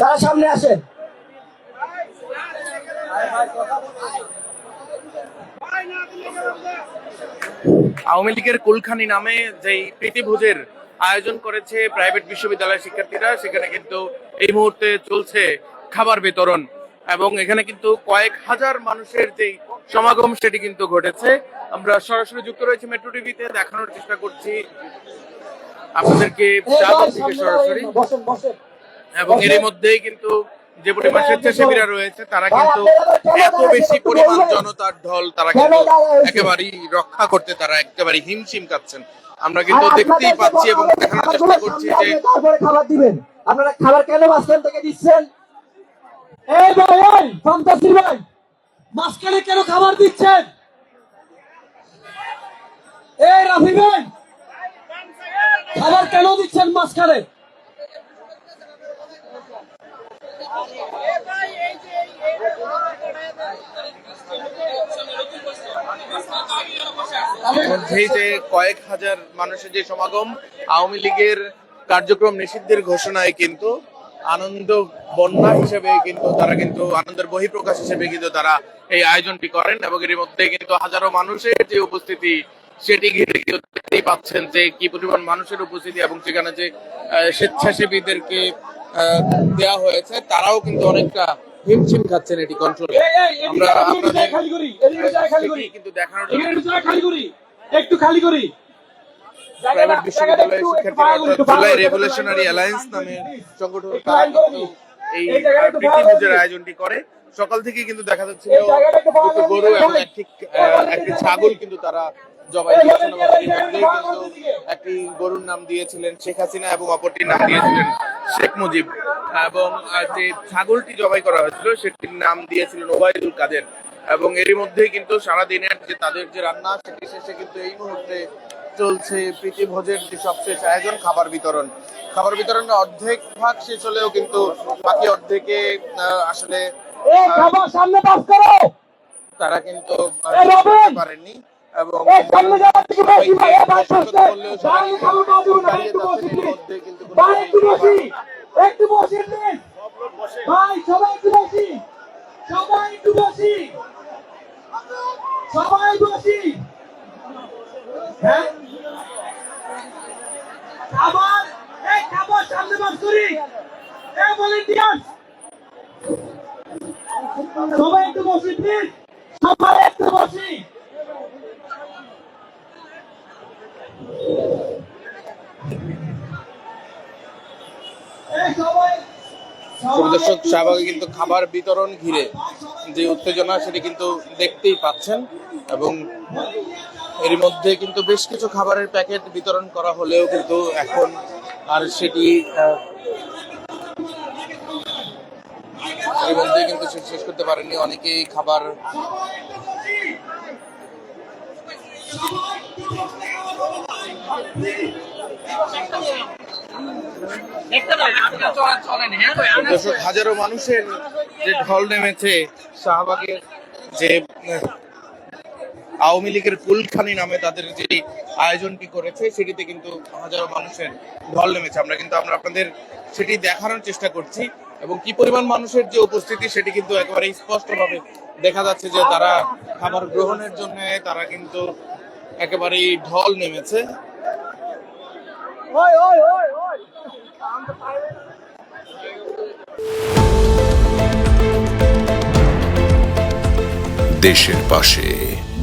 তারা সামনে আসেন। আওয়ামী লীগের কুলখানি নামে যেই প্রীতিভোজের আয়োজন করেছে প্রাইভেট বিশ্ববিদ্যালয়ের শিক্ষার্থীরা সেখানে কিন্তু এই মুহূর্তে চলছে খাবার বিতরণ এবং এখানে কিন্তু কয়েক হাজার মানুষের যেই সমাগম সেটি কিন্তু ঘটেছে। আমরা সরাসরি যুক্ত রয়েছে মেট্রো টিভিতে দেখানোর চেষ্টা করছি আপনাদেরকে। সরাসরি। এবং এর মধ্যেই কিন্তু যে পরিমাণ স্বেচ্ছাসেবীরা রয়েছে তারা কিন্তু এত বেশি পরিমাণ জনতার ঢল তারা কিন্তু একেবারেই রক্ষা করতে তারা একেবারে হিমশিম খাচ্ছেন। আমরা কিন্তু দেখতেই পাচ্ছি এবং দেখানোর চেষ্টা করছি যে তারপরে খাবার দিবেন। আপনারা খাবার কেন মাঝখান থেকে দিচ্ছেন? এই ভাই এই সন্ত্রাসী ভাই মাঝখানে কেন খাবার দিচ্ছেন? এই রাফি ভাই খাবার কেন দিচ্ছেন মাঝখানে? মধ্যেই যে কয়েক হাজার মানুষের যে সমাগম আওয়ামী লীগের কার্যক্রম নিষিদ্ধের ঘোষণায় কিন্তু আনন্দ বন্যা হিসেবে কিন্তু তারা কিন্তু আনন্দের বহিঃপ্রকাশ হিসেবে কিন্তু তারা এই আয়োজনটি করেন এবং এর মধ্যে কিন্তু হাজারো মানুষের যে উপস্থিতি সেটি ঘিরে দেখতেই পাচ্ছেন যে কি পরিমাণ মানুষের উপস্থিতি এবং সেখানে যে স্বেচ্ছাসেবীদেরকে দেওয়া হয়েছে তারাও কিন্তু অনেকটা হিমশিম খাচ্ছেন এটি কন্ট্রোলে আমরা কিন্তু দেখানোর একটু খালি করি। একটু খালি করি প্রাইভেট বিশ্ববিদ্যালয়ের শিক্ষার্থীরা অর্থাৎ জুলাই রেভলিউশনারি অ্যালায়েন্স নামের সংগঠন তারা কিন্তু এই প্রীতিভোজের আয়োজনটি করে। সকাল থেকে কিন্তু দেখা গরু এবং একটি একটি ছাগল কিন্তু তারা জবাই এবং একটি গরুর নাম দিয়েছিলেন শেখ হাসিনা এবং অপরটির নাম দিয়েছিলেন শেখ মুজিব। এবং যে ছাগলটি জবাই করা হয়েছিল সেটির নাম দিয়েছিলেন ওবায়দুল কাদের। এবং এরই মধ্যেই কিন্তু সারা দিনের যে তাদের যে রান্না সেটি শেষে কিন্তু এই মুহূর্তে চলছে প্রীতি ভোজের যে সবশেষ আয়োজন খাবার বিতরণ। খাবার বিতরণের অর্ধেক ভাগ শেষ হলেও কিন্তু বাকি অর্ধেকে আসলে সামনে পাস করো! তারা কিন্তু পারেননি এবং এই সামনে যাওয়ার থেকে বেশি ভাই এ ভাই সতর্ক বসতে করলেও সেটা দাঁড়িয়ে কিন্তু খাবার পাওয়া যাবে না দাঁড়িয়ে একটু বসি যাচ্ছেন, এর প্লিজ মধ্যে কিন্তু কোনো ভাই একটু বসি খাবার- একটু বসি প্লিজ ভাই সবাই একটু বসি সবাই একটু বসি সবাই বসি হ্যাঁ? খাবার এই খাবার সামনে বাস করি। এই ভলেন্টিয়ার সবাই একটু বসি প্লিজ সবাই একটু বসি। শাহবাগে কিন্তু খাবার বিতরণ ঘিরে যে উত্তেজনা সেটি কিন্তু দেখতেই পাচ্ছেন। এবং এর মধ্যে কিন্তু বেশ কিছু খাবারের প্যাকেট বিতরণ করা হলেও কিন্তু এখন আর সেটি এর মধ্যে কিন্তু শেষ করতে পারেনি অনেকেই খাবার হাজারো মানুষের যে ঢল নেমেছে শাহবাগের যে আওয়ামী লীগের কুলখানি নামে তাদের যে আয়োজনটি করেছে সেটিতে কিন্তু হাজারো মানুষের ঢল নেমেছে। আমরা কিন্তু আমরা আপনাদের সেটি দেখানোর চেষ্টা করছি এবং কি পরিমাণ মানুষের যে উপস্থিতি সেটি কিন্তু একেবারে স্পষ্টভাবে দেখা যাচ্ছে যে তারা খাবার গ্রহণের জন্য তারা কিন্তু একেবারেই ঢল নেমেছে। ওই ওই ওই ওই। দেশের পাশে।